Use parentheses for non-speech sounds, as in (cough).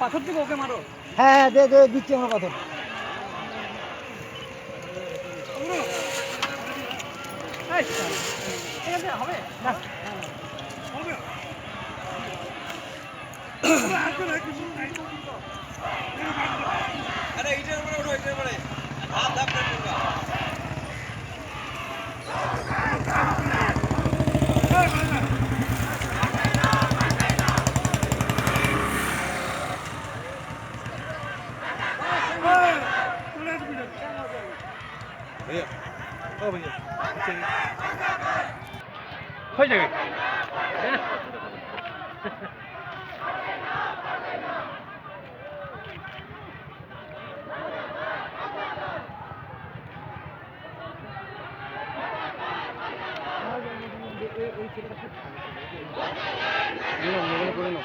পাথর দিব ওকে মারো। হ্যাঁ হ্যাঁ দে দে দিচ্ছি আমরা (coughs) এই, হয়ে যাবে। করে না